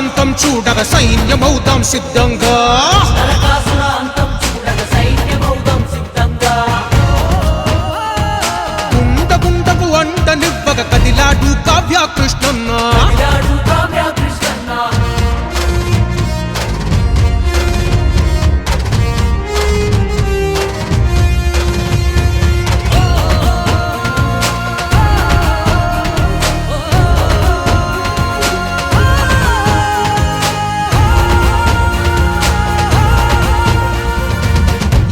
అంతం చూడగ సైన్యమవుతాం సిద్ధంగా. గుండ గుండకు వంట కదిలాడు కావ్య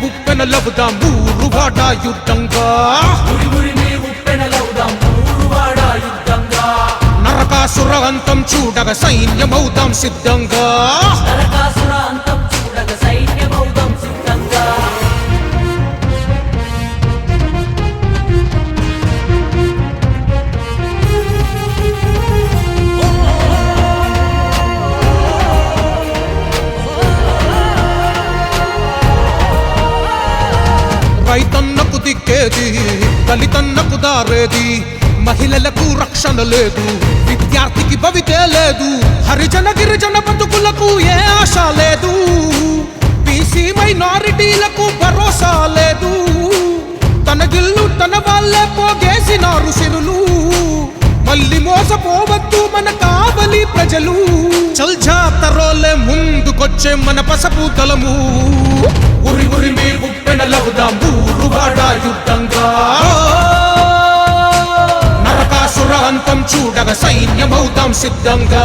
మీ ఉప్పెన లబుదాం ఊరు వాడా యుద్ధంగా. నరకాసుర అంతం చూడగా సైన్యమవుదాం సిద్ధంగా. రైతన్నకు దిక్కేది దళితన్నకు దారేది? మహిళలకు రక్షణ లేదు. విద్యార్థికి భవితే లేదు. హరిజన గిరిజన బతుకులకు ఏ ఆశ లేదు. బీసీ మైనారిటీలకు భరోసా లేదు. తన గిల్లు తన వాళ్ళే పోగేసినారు సిరులు మళ్ళీ మోసపోవద్దు మన కావలి ప్రజలు. చల్ జాతరోలే ముందుకొచ్చే మన పసపు తలము. ఉరి ఉరి మీ ఉప్పెన లవుదాం ఊరు వాడ యుద్ధంగా. నరకాసుర అంతం చూడగ సైన్యమవుదాం సిద్ధంగా.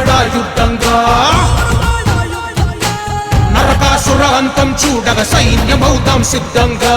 ఊరు వాడ నరకాసుర అంతం చూడగ సైన్యమవుతాం సిద్ధంగా.